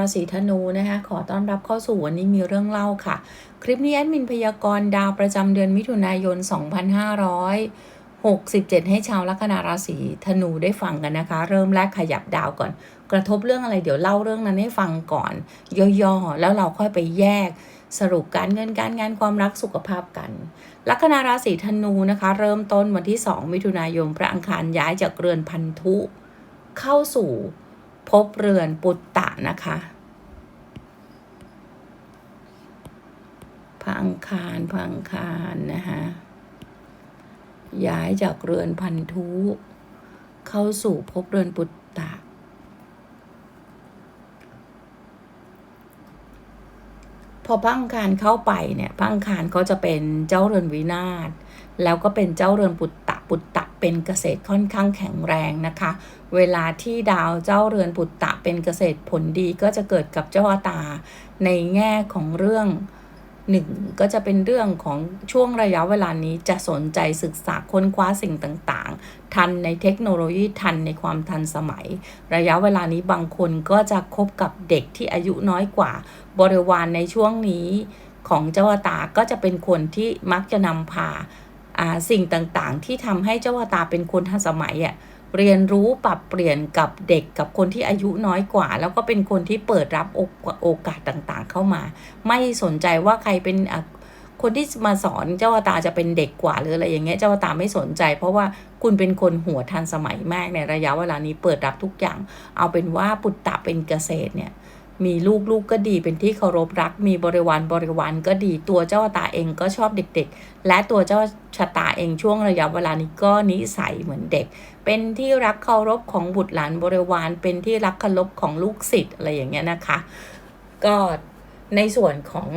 ราศีธนูนะคะ ขอต้อนรับเข้าสู่วันนี้มีเรื่องเล่าค่ะ คลิปนี้แอดมินพยากรณ์ดาวประจำเดือนมิถุนายน 2567 ให้ชาวลัคนาราศีธนูได้ฟังกันนะคะ เริ่มแรกขยับดาวก่อน กระทบเรื่องอะไรเดี๋ยวเล่าเรื่องนั้นให้ฟังก่อน ย่อๆ แล้วเราค่อยไปแยกสรุปการเงินการงานความรักสุขภาพกัน ลัคนาราศีธนูนะคะ เริ่มต้นวันที่ 2 มิถุนายนพระอังคารย้ายจากเรือนพันธุ เข้าสู่ภพเรือนปุต นะคะ พังคารพังคารนะคะย้ายจากเรือนพันธุ เข้าสู่ภพเรือนปุตตะ พอพังคารเข้าไปเนี่ยพังคารก็จะเป็นเจ้าเรือนวินาศ แล้วก็เป็นเจ้าเรือนปุตตะปุตตะเป็นเกษตรค่อนข้างแข็งแรงนะคะ เวลาที่ดาวเจ้าเรือนปุตตะเป็นเกษตรผลดีก็จะเกิดกับเจ้าอาตา ในแง่ของเรื่องหนึ่งก็จะเป็นเรื่องของช่วงระยะเวลานี้จะสนใจศึกษาค้นคว้าสิ่งต่างๆ ทันในเทคโนโลยีทันในความทันสมัย ระยะเวลานี้บางคนก็จะคบกับเด็กที่อายุน้อยกว่า บริวารในช่วงนี้ของเจ้าอาตาก็จะเป็นคนที่มักจะนำพา สิ่งต่างๆ ที่ทำให้เจ้าอาตาเป็นคนทันสมัยอะเรียนรู้ปรับเปลี่ยนกับเด็กกับคนที่อายุน้อยกว่า แล้วก็เป็นคนที่เปิดรับโอกาสต่างๆ เข้ามา ไม่สนใจว่าใครเป็นคนที่มาสอนเจ้าตาจะเป็นเด็กกว่าหรืออะไรอย่างเงี้ยเจ้าตาไม่สนใจ เพราะว่าคุณเป็นคนหัวทันสมัยมากในระยะเวลานี้เปิดรับทุกอย่าง เอาเป็นว่าปุตตะเป็นเกษตรเนี่ย มีลูกลูกก็ดีเป็นที่เคารพรัก มีบริวารบริวารก็ดีตัวเจ้าตาเองก็ชอบเด็กๆ และตัวเจ้าชะตาเองช่วงระยะเวลานี้ก็นิสัยเหมือนเด็ก เป็นที่รักเคารพของบุตรหลานบริวาร เป็นที่รักเคารพของลูกศิษย์อะไรอย่างเงี้ยนะคะ ก็ในส่วนของ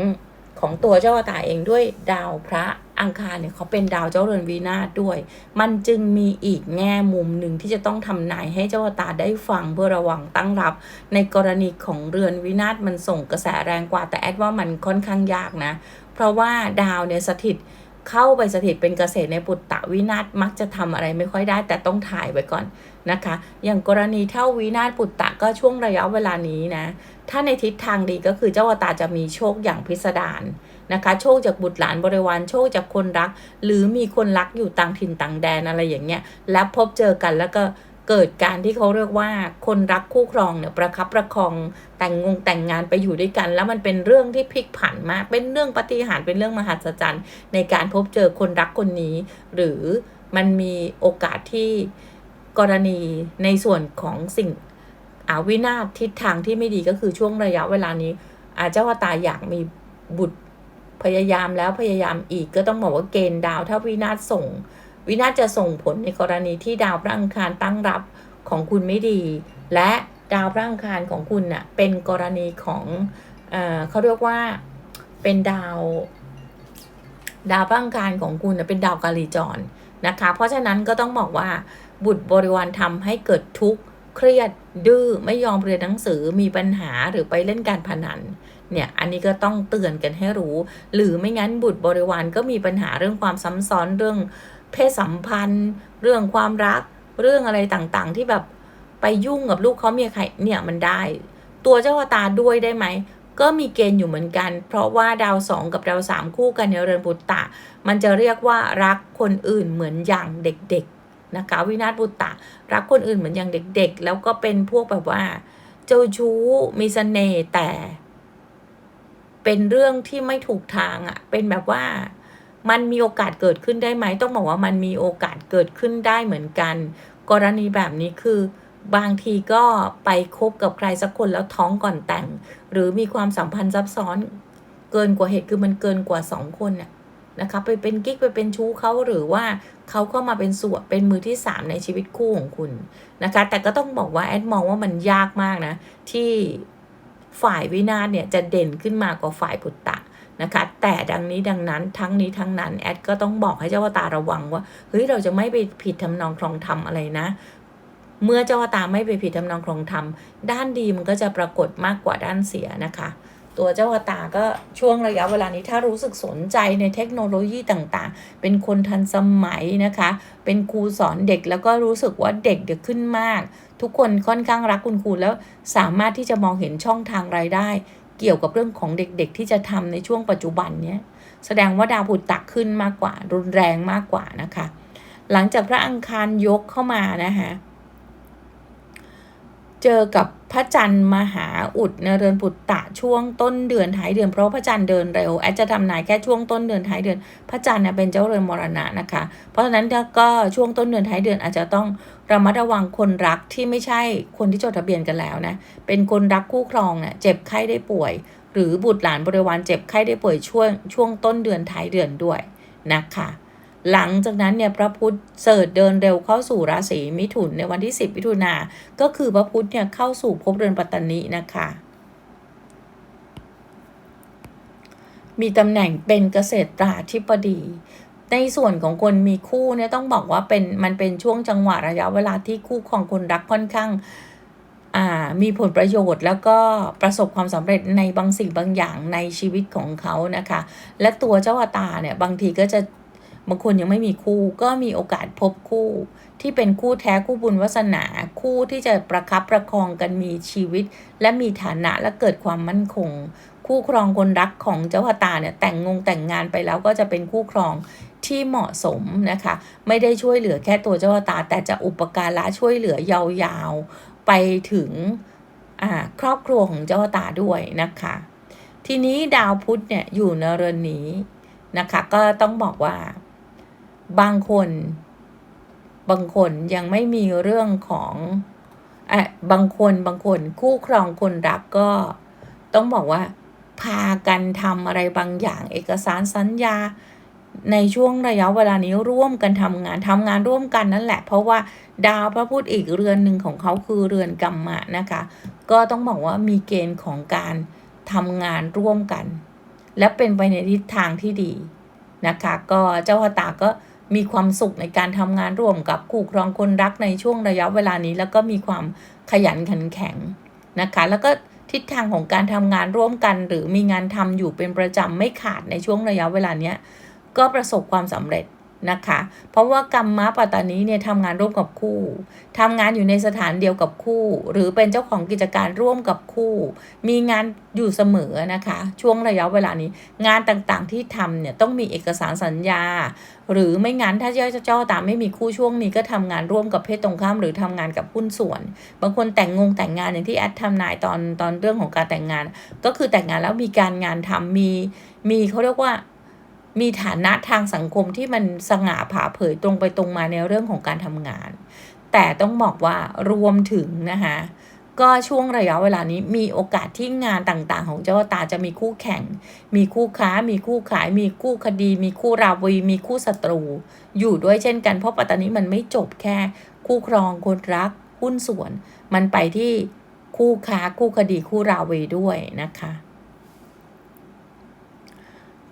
ของตัวเจ้าตาเองด้วยดาวพระ อังคารเนี่ยเขาเป็นดาวเจ้าเรือนวีนาศด้วย มันจึงมีอีกแง่มุมหนึ่งที่จะต้องทำนายให้เจ้าตาได้ฟังเพื่อระวังตั้งรับ ในกรณีของเรือนวินาศมันส่งกระแสแรงกว่าแต่แอดว่ามันค่อนข้างยากนะ เพราะว่าดาวเนี่ยสถิตเข้าไปสถิตเป็นเกษตรในปุตตะวินาศมักจะทำอะไรไม่ค่อยได้ แต่ต้องถ่ายไว้ก่อนนะคะ อย่างกรณีเท่าวินาศปุตตะก็ช่วงระยะเวลานี้นะ ถ้าในทิศทางดีก็คือเจ้าตาจะมีโชคอย่างพิสดาร นะคะ โชคจากบุตรหลานบริวารโชคจากคนรัก หรือมีคนรักอยู่ต่างถิ่นต่างแดนอะไรอย่างเงี้ยและพบเจอกันแล้วก็เกิดการที่เขาเรียกว่าคนรักคู่ครองเนี่ยประคับประคองแต่งงงแต่งงานไปอยู่ด้วยกัน แล้วมันเป็นเรื่องที่พลิกผันมาก เป็นเรื่องปฏิหารเป็นเรื่องมหัศจรรย์ ในการพบเจอคนรักคนนี้ หรือมันมีโอกาสที่กรณีในส่วนของสิ่งอาวินาศทิศทางที่ไม่ดีก็คือช่วงระยะเวลานี้อาจจะว่าตาอยากมีบุตร พยายามแล้วพยายามอีกก็ต้องบอกว่าเกณฑ์ดาว ถ้าวินาศส่ง วินาศจะส่งผลในกรณีที่ดาวพระอังคารตั้งรับของคุณไม่ดี และดาวพระอังคารของคุณน่ะเป็นกรณีของเอเขาเรียกว่าเป็นดาว ดาวพระอังคารของคุณเป็นดาวกาลีจรนะคะ เพราะฉะนั้นก็ต้องบอกว่าบุตรบริวารทำให้เกิดทุกข์เครียดดื้อไม่ยอมเรียนหนังสือมีปัญหาหรือไปเล่นการพนัน เนี่ยอันนี้ก็ต้องเตือนกันให้รู้ หรือไม่งั้นบุตรบริวารก็มีปัญหาเรื่องความซ้ำซ้อนเรื่องเพศสัมพันธ์ เรื่องความรัก เรื่องอะไรต่างๆ ที่แบบไปยุ่งกับลูกเขาเมียใครเนี่ยมันได้ ตัวเจ้าตาด้วยได้ไหมก็มีเกณฑ์อยู่เหมือนกัน เพราะว่าดาวสองกับดาวสามคู่กันในเรือนปุตตะ มันจะเรียกว่ารักคนอื่นเหมือนอย่างเด็กๆนะคะวินาศปุตตะ รักคนอื่นเหมือนอย่างเด็กๆ แล้วก็เป็นพวกแบบว่า เจ้าชู้มีเสน่ห์แต่ เป็นเรื่องที่ไม่ถูกทางอะ่ะ เป็นแบบว่ามันมีโอกาสเกิดขึ้นได้ไหม ต้องบอกว่ามันมีโอกาสเกิดขึ้นได้เหมือนกัน กรณีแบบนี้คือบางทีก็ไปคบกับใครสักคนแล้วท้องก่อนแต่ง หรือมีความสัมพันธ์ซับซ้อนเกินกว่าเหตุคือมันเกินกว่าสองคนน่ะนะคะไปเป็นกิ๊กไปเป็นชู้เขาหรือว่าเขาก็มาเป็นส่วนเป็นมือที่สามในชีวิตคู่ของคุณนะคะ แต่ก็ต้องบอกว่าแอดมองว่ามันยากมากนะ ที่ ฝ่ายวินาศเนี่ยจะเด่นขึ้นมากว่าฝ่ายพุตตะนะคะ แต่ดังนี้ดังนั้นทั้งนี้ทั้งนั้นแอดก็ต้องบอกให้เจ้าวตาระวังว่าเฮ้ยเราจะไม่ไปผิดทำนองครองธรรมอะไรนะ เมื่อเจ้าวตาไม่ไปผิดทำนองครองธรรมด้านดีมันก็จะปรากฏมากกว่าด้านเสียนะคะตัวเจ้าวตารก็ช่วงระยะเวลานี้ถ้ารู้สึกสนใจในเทคโนโลยีต่างๆ เป็นคนทันสมัยนะคะ เป็นครูสอนเด็กแล้วก็รู้สึกว่าเด็กเด็กขึ้นมาก ทุกคนค่อนข้างรักคุณครูแล้วสามารถที่จะมองเห็นช่องทางรายได้ เกี่ยวกับเรื่องของเด็กๆ ที่จะทำในช่วงปัจจุบันเนี้ยแสดงว่าดาวผุดตักขึ้นมากกว่า รุนแรงมากกว่านะคะ หลังจากพระอังคารยกเข้ามานะคะ เจอกับพระจันทร์มหาอุดในเรือนปุตตะช่วงต้นเดือนท้ายเดือนเพราะพระจันทร์เดินเร็วแอดจะทำนายแค่ช่วงต้นเดือนท้ายเดือน พระจันทร์เนี่ยเป็นเจ้าเรือนมรณะนะคะ เพราะฉะนั้นก็ช่วงต้นเดือนท้ายเดือนอาจจะต้องระมัดระวังคนรักที่ไม่ใช่คนที่จดทะเบียนกันแล้วนะเป็นคนรักคู่ครองเนี่ยเจ็บไข้ได้ป่วย หรือบุตรหลานบริวารเจ็บไข้ได้ป่วยช่วงช่วงต้นเดือนท้ายเดือนด้วยนะคะ หลังจากนั้นเนี่ยพระพุธเสดิเดินเร็วเข้าสู่ราศีมิถุนในวันที่ 10 มิถุนาก็คือพระพุธเนี่ยเข้าสู่ภพเรือนปัตตานีนะคะ มีตำแหน่งเป็นเกษตราธิบดีในส่วนของคนมีคู่เนี่ยต้องบอกว่าเป็นมันเป็นช่วงจังหวะระยะเวลาที่คู่ของคนรักค่อนข้างมีผลประโยชน์แล้วก็ประสบความสำเร็จในบางสิ่งบางอย่างในชีวิตของเขานะคะ และตัวเจ้าอตาเนี่ยบางทีก็จะ บางคนยังไม่มีคู่ก็มีโอกาสพบคู่ ที่เป็นคู่แท้คู่บุญวาสนาคู่ที่จะประคับประคองกันมีชีวิต และมีฐานะและเกิดความมั่นคง คู่ครองคนรักของเจ้าพตาเนี่ยแต่งงงแต่งงานไปแล้วก็จะเป็นคู่ครองที่เหมาะสมนะคะ ไม่ได้ช่วยเหลือแค่ตัวเจ้าพตา แต่จะอุปการะช่วยเหลือยาวๆไปถึงครอบครัวของเจ้าตาด้วยนะคะ ทีนี้ดาวพุธเนี่ยอยู่ในเรือนนี้นะคะ ก็ต้องบอกว่า บางคน บางคนยังไม่มีเรื่องของอะบางคนบางคนคู่ครองคนรักก็ ต้องบอกว่า พากันทำอะไรบางอย่าง เอกสารสัญญาในช่วงระยะเวลานี้ร่วมกันทำงานทำงานร่วมกันนั่นแหละ เพราะว่าดาวพระพุธอีกเรือนหนึ่งของเขาคือเรือนกรรมะนะคะ ก็ต้องบอกว่ามีเกณฑ์ของการทำงานร่วมกัน และเป็นไปในทิศทางที่ดีนะคะ ก็เจ้าพตาก็ มีความสุขในการทำงานร่วมกับคู่ครองคนรักในช่วงระยะเวลานี้ แล้วก็มีความขยันขันแข็งนะคะ แล้วก็ทิศทางของการทำงานร่วมกัน หรือมีงานทำอยู่เป็นประจำไม่ขาดในช่วงระยะเวลานี้ก็ประสบความสำเร็จ นะคะ เพราะว่ากรรมม้าปัตตานี้เนี่ยทำงานร่วมกับคู่ทำงานอยู่ในสถานเดียวกับคู่ หรือเป็นเจ้าของกิจการร่วมกับคู่ มีงานอยู่เสมอนะคะ ช่วงระยะเวลานี้ งานต่างๆที่ทำเนี่ยต้องมีเอกสารสัญญา หรือไม่งั้นถ้าเจ้าเจ้าตามไม่มีคู่ช่วงนี้ก็ทำงานร่วมกับเพศตรงข้าม หรือทำงานกับหุ้นส่วน บางคนแต่งงงแต่งงานอย่างที่แอดทำนายตอนตอนเรื่องของการแต่งงาน ก็คือแต่งงานแล้วมีการงานทำมีมีเขาเรียกว่า มีฐานะทางสังคมที่มันสง่าผ่าเผยตรงไปตรงมาในเรื่องของการทำงาน แต่ต้องบอกว่ารวมถึงนะคะก็ช่วงระยะเวลานี้มีโอกาสที่งานต่างๆ ของเจ้าตาจะมีคู่แข่ง มีคู่ค้า มีคู่ขาย มีคู่คดี มีคู่ราวี มีคู่ศัตรู อยู่ด้วยเช่นกัน เพราะปัตตานี้มันไม่จบแค่ คู่ครองคนรัก หุ้นส่วน มันไปที่คู่ค้าคู่คดีคู่ราวีด้วยนะคะ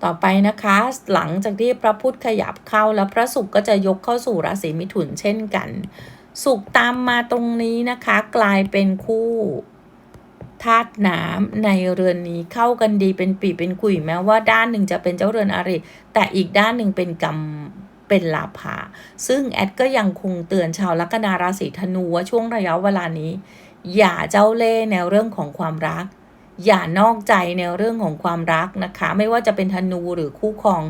ต่อไปนะคะ หลังจากที่พระพุธขยับเข้าแล้วพระศุกร์ก็จะยกเข้าสู่ราศีมิถุนเช่นกัน ศุกร์ตามมาตรงนี้นะคะ กลายเป็นคู่ธาตุน้ำในเรือนนี้เข้ากันดีเป็นปีเป็นกุยแม้ว่าด้านหนึ่งจะเป็นเจ้าเรือนอริแต่อีกด้านหนึ่งเป็นกรรมเป็นลาภาซึ่งแอดก็ยังคงเตือนชาวลัคนาราศีธนูว่าช่วงระยะเวลานี้ อย่าเจ้าเล่ห์ในเรื่องของความรัก อย่านอกใจในเรื่องของความรักนะคะ ไม่ว่าจะเป็นธนูหรือคู่ครอง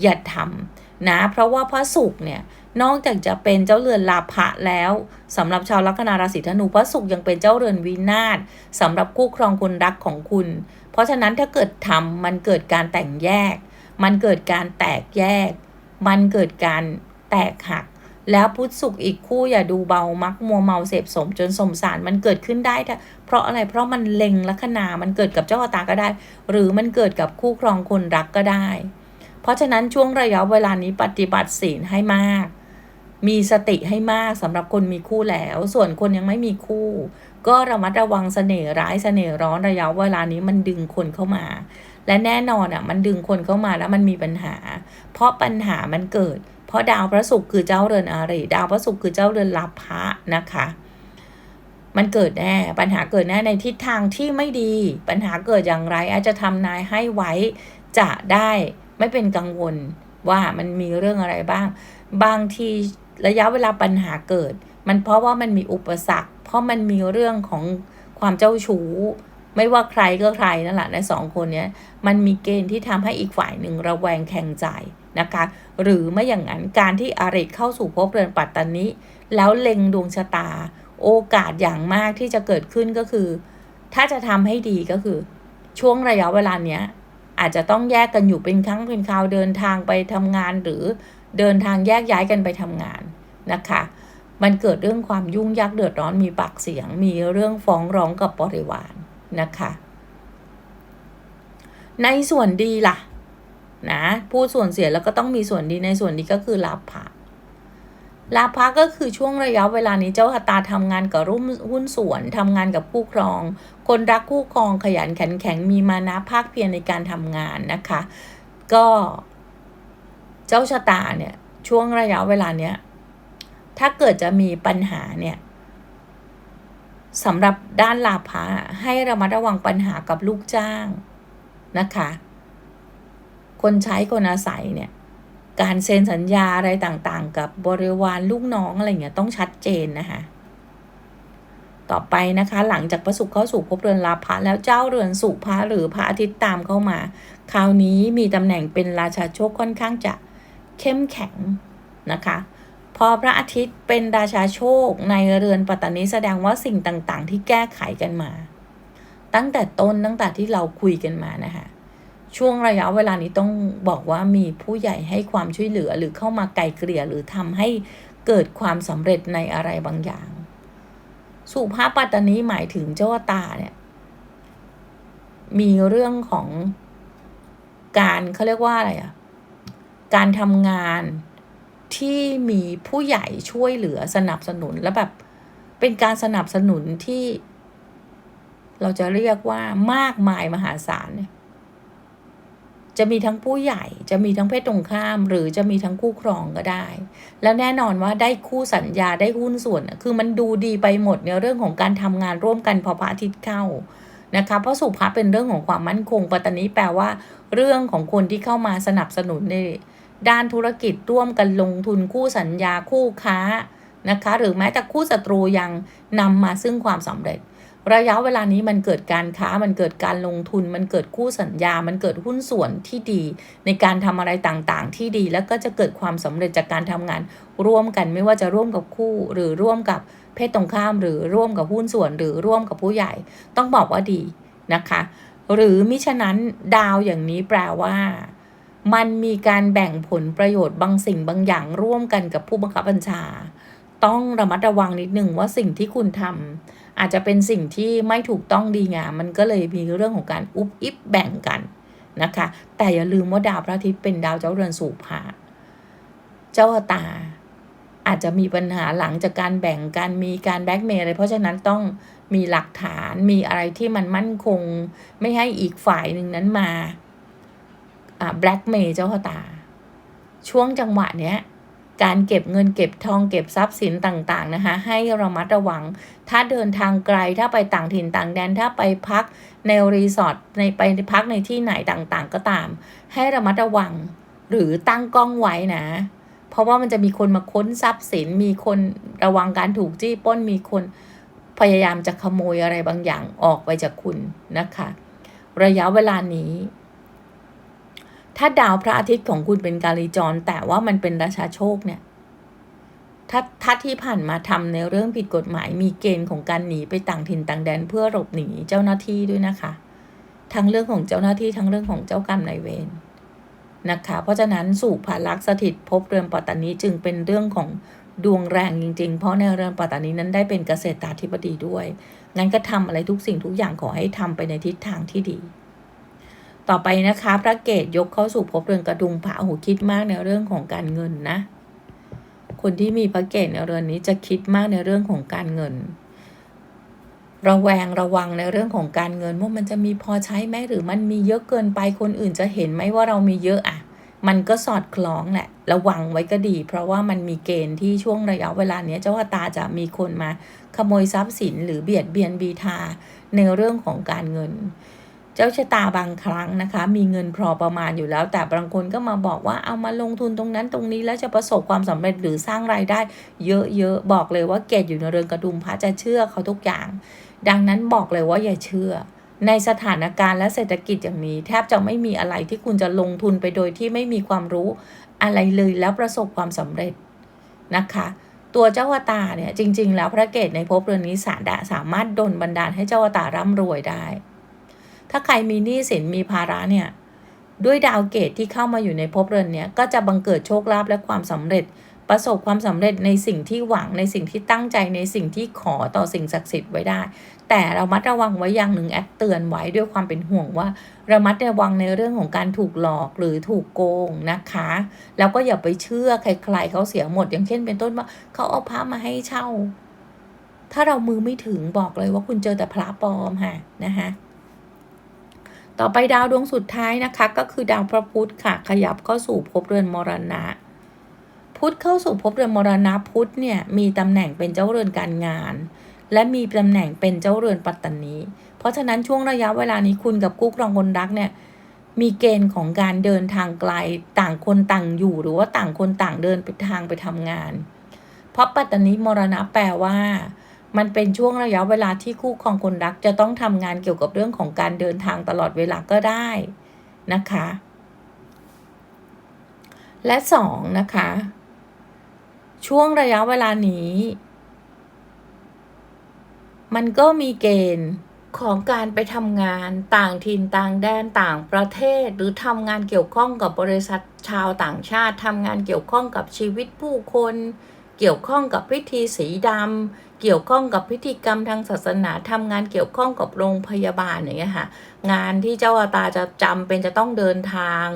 อย่าทำนะเพราะว่าพระศุกร์เนี่ยนอกจากจะเป็นเจ้าเรือนลาภะแล้วสำหรับชาวลัคนาราศีธนูพระศุกร์ยังเป็นเจ้าเรือนวินาศสำหรับคู่ครองคนรักของคุณ เพราะฉะนั้นถ้าเกิดทำมันเกิดการแต่งแยก มันเกิดการแตกแยก มันเกิดการแตกหัก แล้วพุทธสุขอีกคู่อย่าดูเบามักมัวเมาเสพสมจนสมสารมันเกิดขึ้นได้ เพราะอะไรเพราะมันเล็งลัคนามันเกิดกับเจ้าตาก็ได้ หรือมันเกิดกับคู่ครองคนรักก็ได้ เพราะฉะนั้นช่วงระยะเวลานี้ปฏิบัติศีลให้มาก มีสติให้มากสำหรับคนมีคู่แล้ว ส่วนคนยังไม่มีคู่ ก็ระมัดระวังเสน่ห์ร้ายเสน่ห์ร้อนระยะเวลานี้มันดึงคนเข้ามา และแน่นอนอะมันดึงคนเข้ามาแล้วมันมีปัญหา เพราะปัญหามันเกิด เพราะดาวพระศุกร์คือเจ้าเรือนอาริดาวพระศุกร์คือเจ้าเรือนลับพระนะคะ มันเกิดแน่ปัญหาเกิดแน่ในทิศทางที่ไม่ดี ปัญหาเกิดอย่างไร อาจจะทำนายให้ไว้จะได้ไม่เป็นกังวลว่ามันมีเรื่องอะไรบ้าง บางทีระยะเวลาปัญหาเกิด มันเพราะว่ามันมีอุปสรรค เพราะมันมีเรื่องของความเจ้าชู้ ไม่ว่าใครก็ใครนั่นแหละในสองคนนี้มันมีเกณฑ์ที่ทำให้อีกฝ่ายหนึ่งระแวงแข่งใจนะคะหรือไม่อย่างนั้นการที่อาริเข้าสู่ภพเรือนปัตตานิแล้วเล็งดวงชะตา โอกาสอย่างมากที่จะเกิดขึ้นก็คือ ถ้าจะทำให้ดีก็คือ ช่วงระยะเวลาเนี้ย อาจจะต้องแยกกันอยู่เป็นครั้งเป็นคราวเดินทางไปทำงานหรือเดินทางแยกย้ายกันไปทำงานนะคะ มันเกิดเรื่องความยุ่งยากเดือดร้อนมีปากเสียง มีเรื่องฟ้องร้องกับบริวารนะคะ ในส่วนดีล่ะนะพูดส่วนเสียแล้วก็ต้องมีส่วนดีในส่วนดีก็คือลาภะ ลาภะก็คือช่วงระยะเวลานี้เจ้าชะตาทำงานกับรุ่มหุ้นส่วนทำงานกับผู้ครอง คนรักคู่ครองขยันขันแข็งมีมานะภาคเพียรในการทำงานนะคะ ก็เจ้าชะตาเนี่ยช่วงระยะเวลาเนี้ยถ้าเกิดจะมีปัญหาเนี่ยสำหรับด้านลาภะให้ระมัดระวังปัญหากับลูกจ้างนะคะ คนใช้คนอาศัยเนี่ย การเซ็นสัญญาอะไรต่างๆ กับบริวารลูกน้องอะไรเงี้ยต้องชัดเจนนะคะต่อไปนะคะ หลังจากประสุขเข้าสู่ภพเรือนลาภะแล้วเจ้าเรือนสุภะหรือพระอาทิตย์ตามเข้ามา คราวนี้มีตำแหน่งเป็นราชาโชคค่อนข้างจะเข้มแข็งนะคะ พอพระอาทิตย์เป็นราชาโชคในเรือนปัตตานีแสดงว่าสิ่งต่างๆ ที่แก้ไขกันมา ตั้งแต่ต้นตั้งแต่ที่เราคุยกันมานะคะ ช่วงระยะเวลานี้ต้องบอกว่ามีผู้ใหญ่ให้ความช่วยเหลือหรือเข้ามาไกลเกลี่ยหรือทำให้เกิดความสำเร็จในอะไรบางอย่าง สุภาพปัตตานีหมายถึงเจ้าตาเนี่ย มีเรื่องของการเขาเรียกว่าอะไรอะการทำงานที่มีผู้ใหญ่ช่วยเหลือสนับสนุนแล้วแบบเป็นการสนับสนุนที่ เราจะเรียกว่ามากมายมหาศาลเนี่ย จะมีทั้งผู้ใหญ่ จะมีทั้งเพศตรงข้าม หรือจะมีทั้งคู่ครองก็ได้ แล้วแน่นอนว่าได้คู่สัญญาได้หุ้นส่วน คือมันดูดีไปหมดในเรื่องของการทำงานร่วมกันพอพระอาทิตย์เข้านะคะเพราะสุภาเป็นเรื่องของความมั่นคงปัตตานีแปลว่า เรื่องของคนที่เข้ามาสนับสนุนในด้านธุรกิจร่วมกันลงทุนคู่สัญญาคู่ค้านะคะ หรือแม้แต่คู่ศัตรูยังนำมาซึ่งความสำเร็จ ระยะเวลานี้มันเกิดการค้า มันเกิดการลงทุน มันเกิดคู่สัญญา มันเกิดหุ้นส่วนที่ดี ในการทำอะไรต่างๆ ที่ดี แล้วก็จะเกิดความสำเร็จจากการทำงานร่วมกัน ไม่ว่าจะร่วมกับคู่ หรือร่วมกับเพศตรงข้าม หรือร่วมกับหุ้นส่วน หรือร่วมกับผู้ใหญ่ ต้องบอกว่าดีนะคะ หรือมิฉะนั้นดาวอย่างนี้แปลว่ามันมีการแบ่งผลประโยชน์บางสิ่งบางอย่างร่วมกันกับผู้บังคับบัญชา ต้องระมัดระวังนิดหนึ่งว่าสิ่งที่คุณทำ อาจจะเป็นสิ่งที่ไม่ถูกต้องดีงามมันก็เลยมีเรื่องของการอุบอิบแบ่งกันนะคะ แต่อย่าลืมว่าดาวพระอาทิตย์เป็นดาวเจ้าเรือนสู่ผาเจ้าตา อาจจะมีปัญหาหลังจากการแบ่งการมีการแบ็กเมย์อะไรเพราะฉะนั้นต้องมีหลักฐานมีอะไรที่มันมั่นคง ไม่ให้อีกฝ่ายหนึ่งนั้นมาแบล็กเมย์เจ้าตา ช่วงจังหวะเนี้ยการเก็บเงินเก็บทองเก็บทรัพย์สินต่างๆนะคะให้ระมัดระวัง ถ้าเดินทางไกลถ้าไปต่างถิ่นต่างแดนถ้าไปพักในรีสอร์ทในไปพักในที่ไหนต่างๆ ก็ตาม ให้ระมัดระวังหรือตั้งกล้องไว้นะ เพราะว่ามันจะมีคนมาค้นทรัพย์สินมีคนระวังการถูกจี้ป้นมีคนพยายามจะขโมยอะไรบางอย่างออกไปจากคุณนะคะ ระยะเวลานี้ ถ้าดาวพระอาทิตย์ของคุณเป็นกาลีจร แต่ว่ามันเป็นราชาโชคเนี่ย ถ้าถ้าที่ผ่านมาทำในเรื่องผิดกฎหมายมีเกณฑ์ของการหนีไปต่างถิ่นต่างแดนเพื่อหลบหนีเจ้าหน้าที่ด้วยนะคะ ทั้งเรื่องของเจ้าหน้าที่ทั้งเรื่องของเจ้ากรรมนายเวรนะคะ เพราะฉะนั้นสู่ภาลักษ์สถิตพบเรือนปัตตานีจึงเป็นเรื่องของดวงแรงจริง ๆ เพราะในเรือนปัตตานีนั้นได้เป็นเกษตราธิบดีด้วย งั้นก็ทำอะไรทุกสิ่งทุกอย่างขอให้ทำไปในทิศทางที่ดี ต่อไปนะคะ พระเกตยกเข้าสู่ภพเรือนกระดุมพระหูคิดมากในเรื่องของการเงินนะ คนที่มีพระเกตในเรือนนี้จะคิดมากในเรื่องของการเงิน ระแวงระวังในเรื่องของการเงินว่ามันจะมีพอใช้ไหมหรือมันมีเยอะเกินไปคนอื่นจะเห็นไหมว่าเรามีเยอะอะมันก็สอดคล้องแหละ ระวังไว้ก็ดี เพราะว่ามันมีเกณฑ์ที่ช่วงระยะเวลาเนี้ยเจ้าตาจะมีคนมาขโมยทรัพย์สินหรือเบียดเบียนบีทาในเรื่องของการเงิน เจ้าชะตาบางครั้งนะคะ มีเงินพอประมาณอยู่แล้ว แต่บางคนก็มาบอกว่าเอามาลงทุนตรงนั้นตรงนี้แล้วจะประสบความสำเร็จหรือสร้างรายได้ เยอะๆบอกเลยว่าเกตอยู่ในเรือนกระดุมพระจะเชื่อเขาทุกอย่าง ดังนั้นบอกเลยว่าอย่าเชื่อ ในสถานการณ์และเศรษฐกิจอย่างนี้ แทบจะไม่มีอะไรที่คุณจะลงทุนไปโดยที่ไม่มีความรู้อะไรเลยแล้วประสบความสำเร็จนะคะตัวเจ้าวตาเนี่ยจริง ๆ แล้วพระเกตในภพเรือนนี้สาดสามารถดลบันดาลให้เจ้าวตาร่ำรวยได้ ถ้าใครมีหนี้สินมีภาระเนี่ย ด้วยดาวเกตที่เข้ามาอยู่ในภพเรือนเนี้ยก็จะบังเกิดโชคลาภและความสำเร็จ ประสบความสำเร็จในสิ่งที่หวังในสิ่งที่ตั้งใจในสิ่งที่ขอต่อสิ่งศักดิ์สิทธิ์ไว้ได้ แต่เรามัดระวังไว้อย่างหนึ่งแอดเตือนไว้ด้วยความเป็นห่วงว่าระมัดระวังในเรื่องของการถูกหลอกหรือถูกโกงนะคะ แล้วก็อย่าไปเชื่อใครๆเขาเสียหมด อย่างเช่นเป็นต้นว่าเขาเอาพระมาให้เช่า ถ้าเรามือไม่ถึงบอกเลยว่าคุณเจอแต่พระปลอมค่ะนะคะ ต่อไปดาวดวงสุดท้ายนะคะ ก็คือดาวพระพุธค่ะ ขยับเข้าสู่ภพเรือนมรณะ พุธเข้าสู่ภพเรือนมรณะพุธเนี่ยมีตำแหน่งเป็นเจ้าเรือนการงาน และมีตำแหน่งเป็นเจ้าเรือนปัตตานี เพราะฉะนั้นช่วงระยะเวลานี้คุณกับคู่ครองคนรักเนี่ยมีเกณฑ์ของการเดินทางไกลต่างคนต่างอยู่หรือว่าต่างคนต่างเดินไปทางไปทำงาน เพราะปัตตานีมรณะแปลว่า มันเป็นช่วงระยะเวลาที่คู่ครองคนรักจะต้องทำงานเกี่ยวกับเรื่องของการเดินทางตลอดเวลาก็ได้นะคะ และสองนะคะ ช่วงระยะเวลานี้ มันก็มีเกณฑ์ของการไปทำงานต่างถิ่นต่างแดนต่างประเทศ หรือทำงานเกี่ยวข้องกับบริษัทชาวต่างชาติทำงานเกี่ยวข้องกับชีวิตผู้คน เกี่ยวข้องกับพิธีสีดำ เกี่ยวข้องกับพิธีกรรมทางศาสนาทำงานเกี่ยวข้องกับโรงพยาบาลอย่างเงี้ยค่ะ งานที่เจ้าอาตาจะจำเป็นจะต้องเดินทาง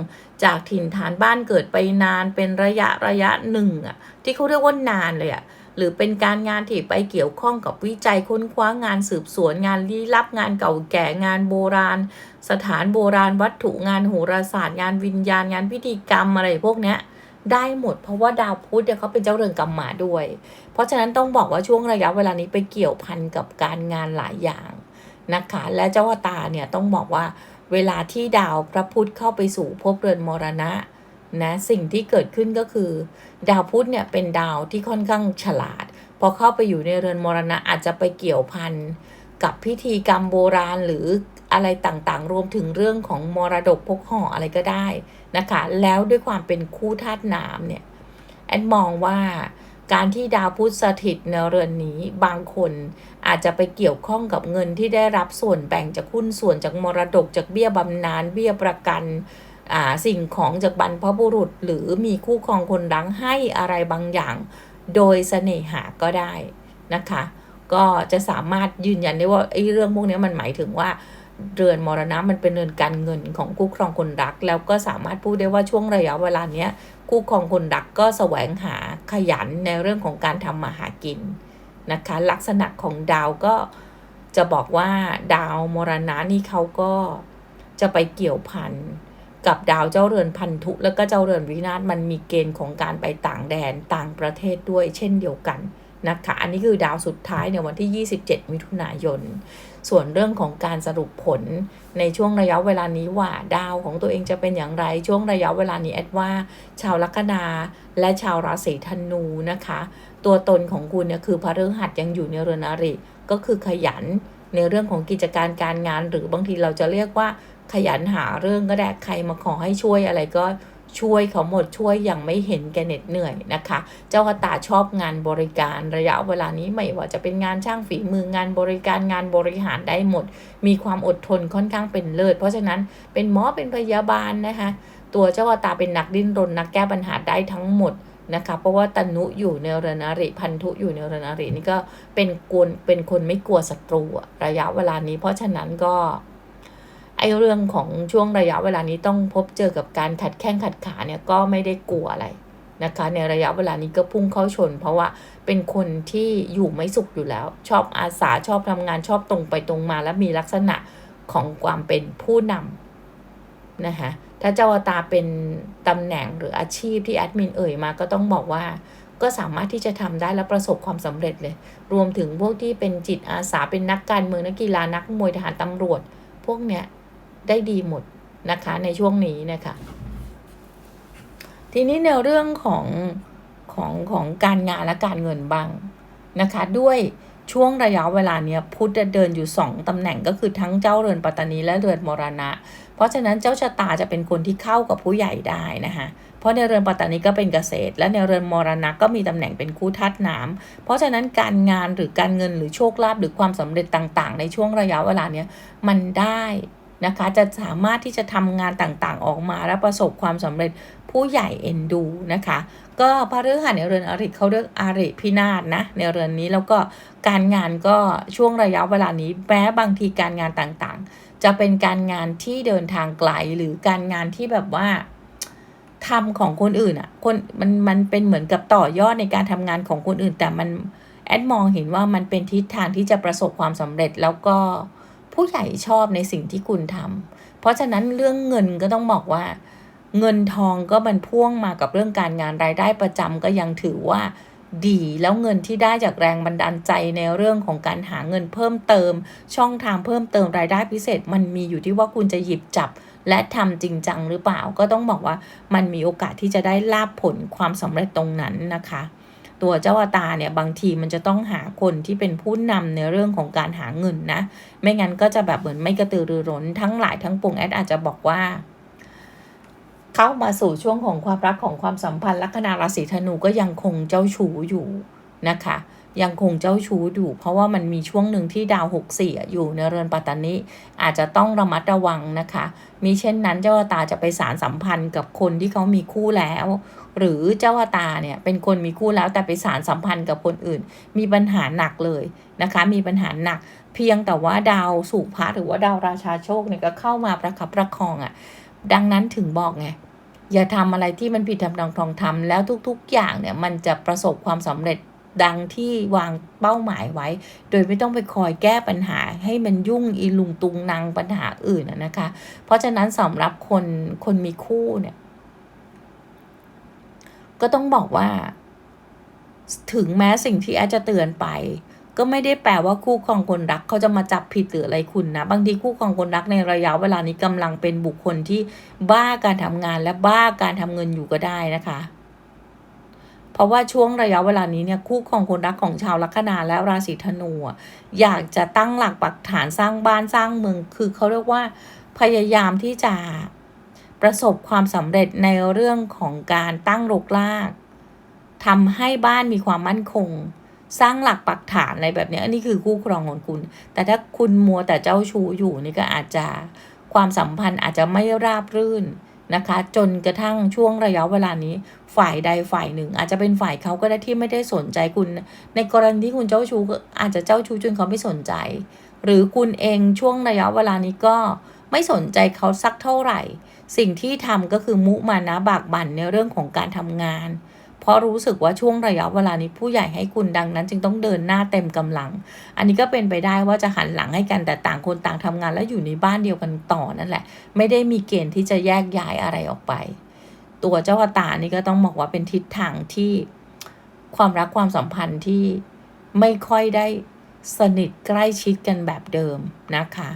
จากถิ่นฐานบ้านเกิดไปนานเป็นระยะระยะหนึ่งอะที่เขาเรียกว่านานเลยอะหรือเป็นการงานที่ไปเกี่ยวข้องกับวิจัยค้นคว้างานสืบสวนงานลี้ลับงานเก่าแก่งานโบราณ สถานโบราณวัตถุงานโหราศาสตร์ งานวิญญาณงานพิธีกรรมอะไรพวกเนี้ยได้หมดเพราะว่าดาวพุธเนี่ยเขาเป็นเจ้าเรือนกรรมหมาด้วย เพราะฉะนั้นต้องบอกว่าช่วงระยะเวลานี้ไปเกี่ยวพันกับการงานหลายอย่างนะคะและเจ้าตาเนี่ยต้องบอกว่าเวลาที่ดาวพระพุธเข้าไปสู่ภพเรือนมรณะนะสิ่งที่เกิดขึ้นก็คือ ดาวพุธเนี่ยเป็นดาวที่ค่อนข้างฉลาดพอเข้าไปอยู่ในเรือนมรณะอาจจะไปเกี่ยวพันกับพิธีกรรมโบราณหรืออะไรต่างๆ รวมถึงเรื่องของมรดกพกห่ออะไรก็ได้นะคะ แล้วด้วยความเป็นคู่ธาตุน้ำเนี่ยแอนมองว่า การที่ดาวพุธสถิตในเรือนนี้บางคนอาจจะไปเกี่ยวข้องกับเงินที่ได้รับส่วนแบ่งจากหุ้นส่วนจากมรดกจากเบี้ยบำนาญเบี้ยประกันสิ่งของจากบรรพบุรุษ หรือมีคู่ครองคนรังให้อะไรบางอย่าง โดยเสน่หาก็ได้นะคะ ก็จะสามารถยืนยันได้ว่าไอ้เรื่องพวกนี้มันหมายถึงว่าเรือนมรณะมันเป็นเรือนการเงินของคู่ครองคนรัก แล้วก็สามารถพูดได้ว่าช่วงระยะเวลาเนี้ยคู่ครองคนรักก็แสวงหาขยันในเรื่องของการทำมาหากินนะคะ ลักษณะของดาวก็จะบอกว่าดาวมรณะนี่เขาก็จะไปเกี่ยวพันกับดาวเจ้าเรือนพันธุ แล้วก็เจ้าเรือนวินาศมันมีเกณฑ์ของการไปต่างแดนต่างประเทศด้วยเช่นเดียวกันนะคะ อันนี้คือดาวสุดท้ายในวันที่ 27 มิถุนายน ส่วนเรื่องของการสรุปผลในช่วงระยะเวลานี้ว่าดาวของตัวเองจะเป็นอย่างไร ช่วงระยะเวลานี้แอดว่า ชาวลัคนาและชาวราศีธนูนะคะ ตัวตนของคุณเนี่ยคือพระฤหัสยังอยู่ในเรือนอริ ก็คือขยันในเรื่องของกิจการการงานหรือบางทีเราจะเรียกว่าขยันหาเรื่องก็ได้ใครมาขอให้ช่วยอะไรก็ ช่วยเขาหมดช่วยอย่างไม่เห็นแกเหน็ดเหนื่อยนะคะ เจ้ากระตาชอบงานบริการระยะเวลานี้ไม่ว่าจะเป็นงานช่างฝีมืองานบริการงานบริหารได้หมด มีความอดทนค่อนข้างเป็นเลิศ เพราะฉะนั้นเป็นหมอเป็นพยาบาลนะคะ ตัวเจ้ากระตาเป็นนักดิ้นรนนักแก้ปัญหาได้ทั้งหมดนะคะเพราะว่าตนุอยู่ในรนาริพันธุอยู่ในรนารินี่ก็เป็นกวนเป็นคนไม่กลัวศัตรูระยะเวลานี้ เพราะฉะนั้นก็ ไอ้เรื่องของช่วงระยะเวลานี้ต้องพบเจอกับการขัดแข้งขัดขาเนี่ยก็ไม่ได้กลัวอะไรนะคะ ในระยะเวลานี้ก็พุ่งเข้าชน เพราะว่าเป็นคนที่อยู่ไม่สุขอยู่แล้ว ชอบอาสาชอบทำงานชอบตรงไปตรงมา และมีลักษณะของความเป็นผู้นำนะคะถ้าเจ้าอวตาเป็นตำแหน่งหรืออาชีพที่แอดมินเอ่ยมาก็ต้องบอกว่าก็สามารถที่จะทำได้และประสบความสำเร็จเลย รวมถึงพวกที่เป็นจิตอาสาเป็นนักการเมืองนักกีฬานักมวยทหารตำรวจ พวกเนี้ย ได้ดีหมดนะคะในช่วงนี้นะคะทีนี้ในเรื่องของของของการงานและการเงินบ้างนะคะ ด้วยช่วงระยะเวลาเนี้ยพุทธจะเดินอยู่2ตำแหน่งก็คือทั้งเจ้าเรือนปัตตานีและเรือนมรณะ เพราะฉะนั้นเจ้าชะตาจะเป็นคนที่เข้ากับผู้ใหญ่ได้นะคะเพราะในเรือนปัตตานีก็เป็นเกษตร และในเรือนมรณะก็มีตำแหน่งเป็นคู่ธาตุน้ำเพราะฉะนั้นการงานหรือการเงินหรือโชคลาภหรือความสำเร็จต่าง ๆ ในช่วงระยะเวลาเนี้ยมันได้ นะคะ จะสามารถที่จะทำงานต่างๆ ออกมาและประสบความสำเร็จผู้ใหญ่เอ็นดูนะคะ ก็พระฤหัสในเรือนอริเขาเรียกอาริพินาศนะในเรือนนี้แล้วก็การงานก็ช่วงระยะเวลานี้แม้บางทีการงานต่างๆ จะเป็นการงานที่เดินทางไกลหรือการงานที่แบบว่าทำของคนอื่นอะ่ะคนมันมันเป็นเหมือนกับต่อยอดในการทำงานของคนอื่น แต่มันแอดมองเห็นว่ามันเป็นทิศทางที่จะประสบความสำเร็จแล้วก็ ผู้ใหญ่ชอบในสิ่งที่คุณทำเพราะฉะนั้นเรื่องเงินก็ต้องบอกว่า เงินทองก็มันพ่วงมากับเรื่องการงานรายได้ประจำก็ยังถือว่าดีแล้วเงินที่ได้จากแรงบันดาลใจในเรื่องของการหาเงินเพิ่มเติม ช่องทางเพิ่มเติมรายได้พิเศษ มันมีอยู่ที่ว่าคุณจะหยิบจับ และทำจริงจังหรือเปล่าก็ต้องบอกว่ามันมีโอกาสที่จะได้ลาบผลความสำเร็จตรงนั้นนะคะ ตัวเจ้าอตาเนี่ยบางทีมันจะต้องหาคนที่เป็นผู้นำในเรื่องของการหาเงินนะ ไม่งั้นก็จะแบบเหมือนไม่กระตือรือร้นทั้งหลายทั้งปวงแอดอาจจะบอกว่า เข้ามาสู่ช่วงของความรักของความสัมพันธ์ลัคนาราศีธนูก็ยังคงเจ้าชู้อยู่นะคะ ยังคงเจ้าชู้อยู่ เพราะว่ามันมีช่วงหนึ่งที่ดาวหกสี่อยู่ในเรือนปัตตานีอาจจะต้องระมัดระวังนะคะมีเช่นนั้นเจ้าตาจะไปสารสัมพันธ์กับคนที่เขามีคู่แล้ว หรือเจ้าตาเนี่ยเป็นคนมีคู่แล้วแต่ไปสารสัมพันธ์กับคนอื่น มีปัญหาหนักเลยนะคะ มีปัญหาหนัก เพียงแต่ว่าดาวสุภะหรือว่าดาวราชาโชคเนี่ยก็เข้ามาประคับประคองอะ่ะดังนั้นถึงบอกไงอย่าทำอะไรที่มันผิดทำนองทองทำแล้วทุกๆอย่างเนี่ยมันจะประสบความสำเร็จ ดังที่วางเป้าหมายไว้ โดยไม่ต้องไปคอยแก้ปัญหาให้มันยุ่งอีลุงตุงนางปัญหาอื่นนะคะ เพราะฉะนั้นสำหรับคนคนมีคู่เนี่ย ก็ต้องบอกว่า ถึงแม้สิ่งที่แอดจะเตือนไป ก็ไม่ได้แปลว่าคู่ครองคนรักเขาจะมาจับผิดหรืออะไรคุณนะ บางทีคู่ครองคนรักในระยะเวลานี้กำลังเป็นบุคคลที่บ้าการทำงานและบ้าการทำเงินอยู่ก็ได้นะคะ เพราะว่าช่วงระยะเวลานี้เนี่ยคู่ครองคนรักของชาวลัคนาและราศีธนูอะอยากจะตั้งหลักปักฐานสร้างบ้านสร้างเมือง คือเขาเรียกว่าพยายามที่จะประสบความสำเร็จในเรื่องของการตั้งรกรากทำให้บ้านมีความมั่นคง สร้างหลักปักฐานอะไรแบบนี้อันนี้คือคู่ครองของคุณ แต่ถ้าคุณมัวแต่เจ้าชู้อยู่นี่ก็อาจจะความสัมพันธ์อาจจะไม่ราบรื่น นะคะ จนกระทั่งช่วงระยะเวลานี้ฝ่ายใดฝ่ายหนึ่ง อาจจะเป็นฝ่ายเขาก็ได้ที่ไม่ได้สนใจคุณ ในกรณีที่คุณเจ้าชู้ก็อาจจะเจ้าชู้จนเขาไม่สนใจ หรือคุณเองช่วงระยะเวลานี้ก็ไม่สนใจเขาสักเท่าไหร่ สิ่งที่ทำก็คือมุมานะบากบั่นในเรื่องของการทำงาน เพราะรู้สึกว่าช่วงระยะเวลานี้ผู้ใหญ่ให้คุณดังนั้น จึงต้องเดินหน้าเต็มกำลัง อันนี้ก็เป็นไปได้ว่าจะหันหลังให้กันแต่ต่างคนต่างทำงานและอยู่ในบ้านเดียวกันต่อนั่นแหละ ไม่ได้มีเกณฑ์ที่จะแยกย้ายอะไรออกไป ตัวเจ้าตานี่ก็ต้องบอกว่าเป็นทิศทางที่ความรักความสัมพันธ์ที่ไม่ค่อยได้สนิทใกล้ชิดกันแบบเดิมนะคะ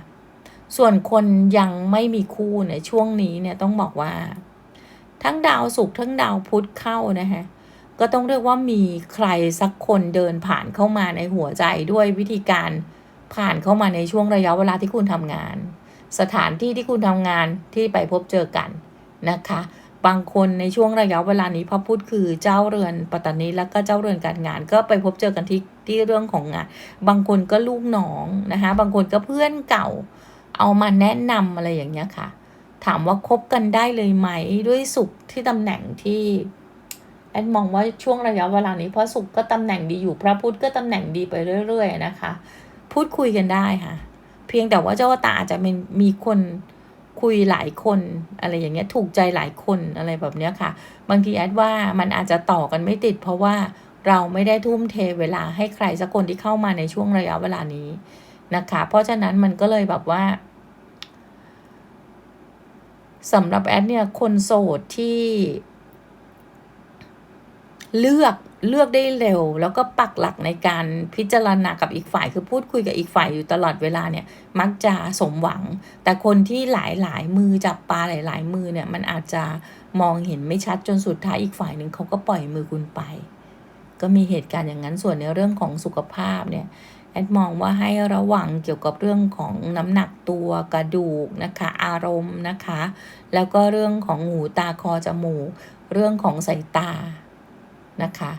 ส่วนคนยังไม่มีคู่ในช่วงนี้เนี่ยต้องบอกว่า ทั้งดาวศุกร์ทั้งดาวพุธเข้านะฮะ ก็ต้องเรียกว่ามีใครสักคนเดินผ่านเข้ามาในหัวใจด้วยวิธีการผ่านเข้ามาในช่วงระยะเวลาที่คุณทำงาน สถานที่ที่คุณทำงานที่ไปพบเจอกันนะคะ บางคนในช่วงระยะเวลานี้พระพุธคือเจ้าเรือนปัตตานีแล้วก็เจ้าเรือนการงาน ก็ไปพบเจอกันที่ที่เรื่องของงาน บางคนก็ลูกน้องนะคะบางคนก็เพื่อนเก่า เอามาแนะนำอะไรอย่างเงี้ยค่ะ ถามว่าคบกันได้เลยไหมด้วยสุขที่ตำแหน่งที่ อดมองว่าช่วงระยะเวลานี้เพราะสุขก็ตำแหน่งดีอยู่พระพุธก็ตำแหน่งดีไปเรื่อย ๆ นะคะ พูดคุยกันได้ค่ะ เพียงแต่ว่าเจ้าตาอาจจะมีมีคนคุยหลายคนอะไรอย่างเงี้ยถูกใจหลายคนอะไรแบบเนี้ยค่ะ บางทีแอดว่ามันอาจจะต่อกันไม่ติด เพราะว่าเราไม่ได้ทุ่มเทเวลาให้ใครสักคนที่เข้ามาในช่วงระยะเวลานี้นะคะ เพราะฉะนั้นมันก็เลยแบบว่าสำหรับแอดเนี่ยคนโสดที่ เลือกเลือกได้เร็ว แล้วก็ปักหลักในการพิจารณากับอีกฝ่ายคือพูดคุยกับอีกฝ่ายอยู่ตลอดเวลาเนี่ยมักจะสมหวัง แต่คนที่หลายหลายมือจับปลาหลายหลายมือเนี่ยมันอาจจะมองเห็นไม่ชัดจนสุดท้ายอีกฝ่ายหนึ่งเขาก็ปล่อยมือคุณไป ก็มีเหตุการณ์อย่างนั้นส่วนในเรื่องของสุขภาพเนี่ยแอดมองว่าให้ระวังเกี่ยวกับเรื่องของน้ำหนักตัวกระดูกนะคะอารมณ์นะคะ แล้วก็เรื่องของหูตาคอจมูก เรื่องของสายตา นะคะ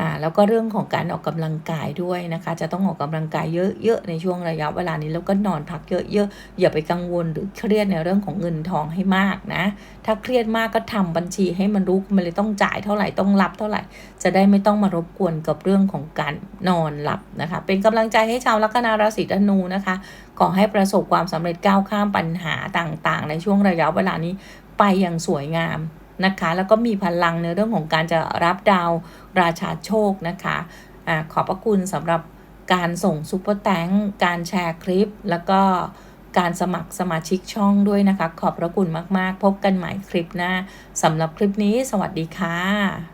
อ่าแล้วก็เรื่องของการออกกำลังกายด้วยนะคะ จะต้องออกกำลังกายเยอะๆในช่วงระยะเวลานี้แล้วก็นอนพักเยอะๆอย่าไปกังวลหรือเครียดในเรื่องของเงินทองให้มากนะ ถ้าเครียดมากก็ทำบัญชีให้มันรู้มันเลยต้องจ่ายเท่าไหร่ต้องรับเท่าไหร่ จะได้ไม่ต้องมารบกวนกับเรื่องของการนอนหลับนะคะ เป็นกำลังใจให้ชาวลัคนาราศีธนูนะคะขอให้ประสบความสำเร็จก้าวข้ามปัญหาต่างๆ ในช่วงระยะเวลานี้ไปอย่างสวยงาม นะคะ แล้วก็มีพลังในเรื่องของการจะรับดาวราชาโชคนะคะอะขอบพระคุณสำหรับการส่งซุปเปอร์แตงการแชร์คลิป แล้วก็การสมัครสมาชิกช่องด้วยนะคะ ขอบพระคุณมาก ๆ พบกันใหม่คลิปหน้าสำหรับคลิปนี้ สวัสดีค่ะ